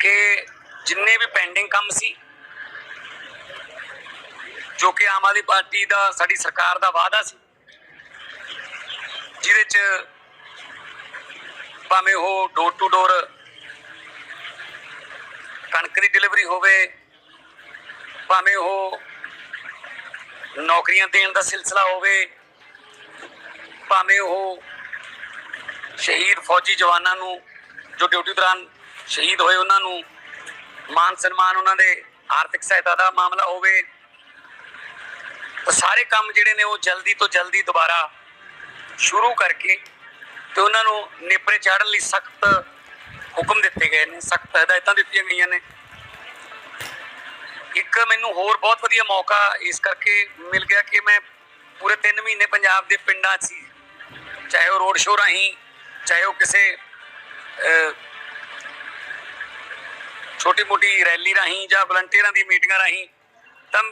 ਕਿ ਜਿੰਨੇ ਵੀ ਪੈਂਡਿੰਗ ਕੰਮ ਸੀ, ਜੋ ਕਿ ਆਮ ਆਦਮੀ ਪਾਰਟੀ ਦਾ, ਸਾਡੀ ਸਰਕਾਰ ਦਾ ਵਾਅਦਾ ਸੀ, ਜਿਹਦੇ ਚ ਭਾਵੇਂ ਉਹ ਡੋਰ ਟੂ ਡੋਰ ਕਣਕ ਦੀ ਡਿਲੀਵਰੀ ਹੋਵੇ, ਭਾਵੇਂ ਉਹ ਨੌਕਰੀਆਂ ਦੇਣ ਦਾ ਸਿਲਸਿਲਾ ਹੋਵੇ, ਭਾਵੇਂ ਉਹ ਸ਼ਹੀਦ ਫੌਜੀ ਜਵਾਨਾਂ ਨੂੰ ਜੋ ਡਿਊਟੀ ਦੌਰਾਨ ਸ਼ਹੀਦ ਹੋਏ ਉਹਨਾਂ ਨੂੰ, ਮਾਨ ਸਨਮਾਨ ਉਹਨਾਂ ਦੇ, ਆਰਥਿਕ ਸਹਾਇਤਾ ਦਾ ਮਾਮਲਾ ਹੋਵੇ, ਤਾਂ ਸਾਰੇ ਕੰਮ ਜਿਹੜੇ ਨੇ ਉਹ ਜਲਦੀ ਤੋਂ ਜਲਦੀ ਦੁਬਾਰਾ ਸ਼ੁਰੂ ਕਰਕੇ ਤੇ ਉਹਨਾਂ ਨੂੰ ਨੇਪਰੇ ਚਾੜਨ ਲਈ ਸਖਤ ਹੁਕਮ ਦਿੱਤੇ ਗਏ ਨੇ, ਸਖਤ ਹਦਾਇਤਾਂ ਦਿੱਤੀਆਂ ਗਈਆਂ ਨੇ। ਇੱਕ ਮੈਨੂੰ ਹੋਰ ਬਹੁਤ ਵਧੀਆ ਮੌਕਾ ਇਸ ਕਰਕੇ ਮਿਲ ਗਿਆ ਕਿ ਮੈਂ ਪੂਰੇ 3 ਮਹੀਨੇ ਪੰਜਾਬ ਦੇ ਪਿੰਡਾਂ 'ਚ ਸੀ। ਚਾਹੇ ਉਹ ਰੋਡ ਸ਼ੋਅ ਰਾਹੀਂ, ਚਾਹੇ ਉਹ ਕਿਸੇ ਛੋਟੀ ਮੋਟੀ ਰੈਲੀ ਰਾਹੀਂ ਜਾਂ ਵਲੰਟੀਅਰਾਂ ਦੀ ਮੀਟਿੰਗਾਂ ਰਾਹੀਂ, ਤਾਂ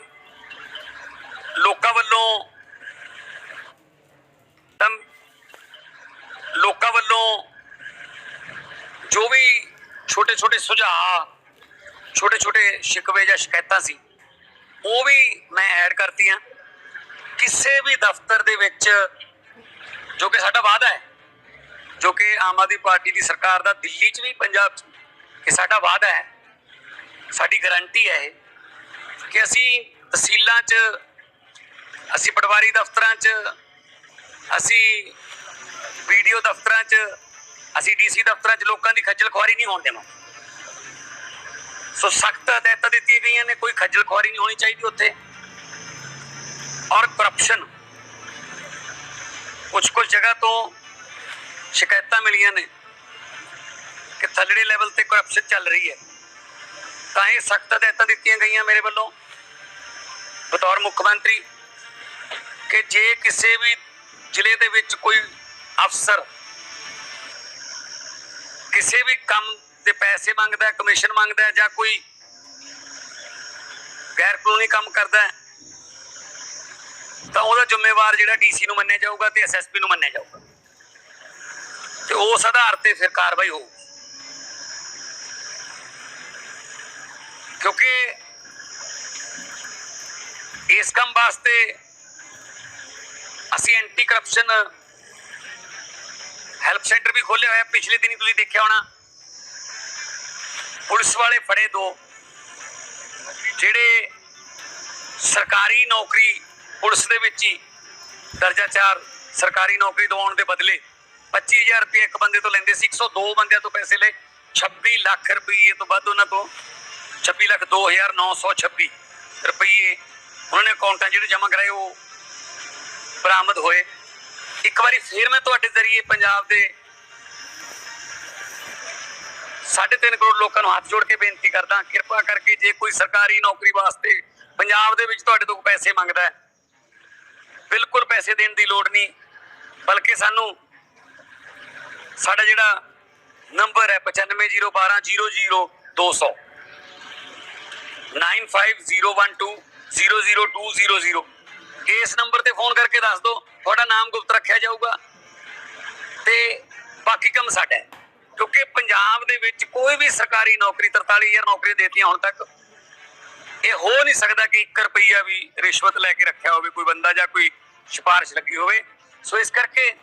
ਲੋਕਾਂ ਵੱਲੋਂ, ਤਾਂ ਲੋਕਾਂ ਵੱਲੋਂ ਜੋ ਵੀ ਛੋਟੇ ਛੋਟੇ ਸੁਝਾਅ ਛੋਟੇ ਛੋਟੇ ਸ਼ਿਕਵੇ ਜਾਂ ਸ਼ਿਕਾਇਤਾਂ ਸੀ, ਉਹ ਵੀ ਮੈਂ ਐਡ ਕਰਤੀਆਂ। ਕਿਸੇ ਵੀ ਦਫ਼ਤਰ ਦੇ ਵਿੱਚ, ਜੋ ਕਿ ਸਾਡਾ ਵਾਅਦਾ ਹੈ, ਜੋ ਕਿ ਆਮ ਆਦਮੀ ਪਾਰਟੀ ਦੀ ਸਰਕਾਰ ਦਾ, ਦਿੱਲੀ 'ਚ ਵੀ, ਪੰਜਾਬ 'ਚ ਕਿ ਸਾਡਾ ਵਾਅਦਾ ਹੈ। ਸਾਡੀ ਗਾਰੰਟੀ ਹੈ ਇਹ ਕਿ ਅਸੀਂ ਤਹਿਸੀਲਾਂ 'ਚ, ਅਸੀਂ ਪਟਵਾਰੀ ਦਫ਼ਤਰਾਂ 'ਚ, ਅਸੀਂ ਵੀਡੀਓ ਦਫ਼ਤਰਾਂ 'ਚ, ਅਸੀਂ ਡੀਸੀ ਦਫ਼ਤਰਾਂ 'ਚ ਲੋਕਾਂ ਦੀ ਖੱਜਲ ਖੁਆਰੀ ਨਹੀਂ ਹੋਣ ਦੇਵਾਂਗੇ। ਸੋ ਸਖਤ ਹਦਾਇਤਾਂ ਦਿੱਤੀਆਂ ਗਈਆਂ ਨੇ, ਕੋਈ ਖੱਜਲ ਖੁਆਰੀ ਨਹੀਂ ਹੋਣੀ ਚਾਹੀਦੀ ਉੱਥੇ। ਔਰ ਕਰਪਸ਼ਨ ਕੁਝ ਕੁਝ ਜਗ੍ਹਾ ਤੋਂ ਸ਼ਿਕਾਇਤਾਂ ਮਿਲੀਆਂ ਨੇ ਕਿ ਥੱਲੜੇ ਲੈਵਲ ਤੇ ਕਰਪਸ਼ਨ ਚੱਲ ਰਹੀ ਹੈ। ਤਾਂ ਇਹ ਸਖਤ ਹਦਾਇਤਾਂ ਦਿੱਤੀਆਂ ਗਈਆਂ ਮੇਰੇ ਵੱਲੋਂ। ਬਤੌਰ ਮੁੱਖ ਮੰਤਰੀ, ਕਿ ਜੇ ਕਿਸੇ ਵੀ ਜ਼ਿਲ੍ਹੇ ਦੇ ਵਿੱਚ ਕੋਈ ਅਫਸਰ ਕਿਸੇ ਵੀ ਕੰਮ ਦੇ ਪੈਸੇ ਮੰਗਦਾ ਕਮਿਸ਼ਨ ਮੰਗਦਾ ਜਾਂ ਕੋਈ ਗੈਰ ਕਾਨੂੰਨੀ ਕੰਮ ਕਰਦਾ ਤਾਂ ਉਹਦਾ ਜ਼ਿੰਮੇਵਾਰ ਜਿਹੜਾ ਡੀਸੀ ਨੂੰ ਮੰਨਿਆ ਜਾਊਗਾ ਤੇ ਐਸਐਸਪੀ ਨੂੰ ਮੰਨਿਆ ਜਾਊਗਾ। ਤੇ ਉਸ ਆਧਾਰ ਤੇ ਫਿਰ ਕਾਰਵਾਈ ਹੋਊ ਕਿਉਂਕਿ ਇਸ ਕੰਮ ਵਾਸਤੇ ਅਸੀਂ ਐਂਟੀ ਕਰਪਸ਼ਨ ਹੈਲਪ ਸੈਂਟਰ ਵੀ ਖੋਲ੍ਹਿਆ ਹੋਇਆ। ਪਿਛਲੇ ਦਿਨੀ ਤੁਸੀਂ ਦੇਖਿਆ ਹੋਣਾ। ਪੁਲਿਸ ਵਾਲੇ ਫੜੇ ਦੋ, ਜਿਹੜੇ ਸਰਕਾਰੀ ਨੌਕਰੀ ਪੁਲਿਸ ਦੇ ਵਿੱਚ ਹੀ ਦਰਜਾ 4 ਸਰਕਾਰੀ ਨੌਕਰੀ ਦਿਵਾਉਣ ਦੇ ਬਦਲੇ 25000 ਰੁਪਏ ਇੱਕ ਬੰਦੇ ਤੋਂ ਲੈਂਦੇ ਸੀ। 102 ਬੰਦਿਆਂ ਤੋਂ ਪੈਸੇ ਲਏ। 26 ਲੱਖ ਰੁਪਏ ਤੋਂ ਵੱਧ ਉਹਨਾਂ ਤੋਂ 26 ਲੱਖ 2926 ਰੁਪਏ ਉਹਨਾਂ ਨੇ ਅਕਾਊਂਟਾਂ ਜਿਹੜੇ ਜਮ੍ਹਾਂ ਕਰਾਏ ਉਹ ਬਰਾਮਦ ਹੋਏ। ਇੱਕ ਵਾਰੀ ਫੇਰ ਮੈਂ ਤੁਹਾਡੇ ਜ਼ਰੀਏ ਪੰਜਾਬ ਦੇ 3.5 ਕਰੋੜ ਲੋਕਾਂ ਨੂੰ ਹੱਥ ਜੋੜ ਕੇ ਬੇਨਤੀ ਕਰਦਾ, ਕਿਰਪਾ ਕਰਕੇ ਜੇ ਕੋਈ ਸਰਕਾਰੀ ਨੌਕਰੀ ਵਾਸਤੇ ਪੰਜਾਬ ਦੇ ਵਿੱਚ ਤੁਹਾਡੇ ਤੋਂ ਪੈਸੇ ਮੰਗਦਾ ਹੈ, ਬਿਲਕੁਲ ਪੈਸੇ ਦੇਣ ਦੀ ਲੋੜ ਨਹੀਂ, ਬਲਕਿ ਸਾਨੂੰ ਸਾਡਾ ਜਿਹੜਾ ਨੰਬਰ ਹੈ 9501200200 9501200200 ਇਸ ਨੰਬਰ ਤੇ ਫੋਨ ਕਰਕੇ ਦੱਸ ਦਿਓ ਤੁਹਾਡਾ ਨਾਮ ਗੁਪਤ ਰੱਖਿਆ ਜਾਊਗਾ ਤੇ ਬਾਕੀ ਕੰਮ ਸਾਡਾ ਕਿਉਂਕਿ ਪੰਜਾਬ ਦੇ ਵਿੱਚ ਕੋਈ ਵੀ ਸਰਕਾਰੀ ਨੌਕਰੀ 43000 ਨੌਕਰੀਆਂ ਦੇਤੀਆਂ ਹੁਣ ਤੱਕ ਇਹ ਹੋ ਨਹੀਂ ਸਕਦਾ ਕਿ 1 ਰੁਪਈਆ ਵੀ ਰਿਸ਼ਵਤ ਲੈ ਕੇ ਰੱਖਿਆ ਹੋਵੇ ਕੋਈ ਬੰਦਾ ਜਾਂ ਕੋਈ ਸਿਫਾਰਿਸ਼ ਲੱਗੀ ਹੋਵੇ ਸੋ ਇਸ ਕਰਕੇ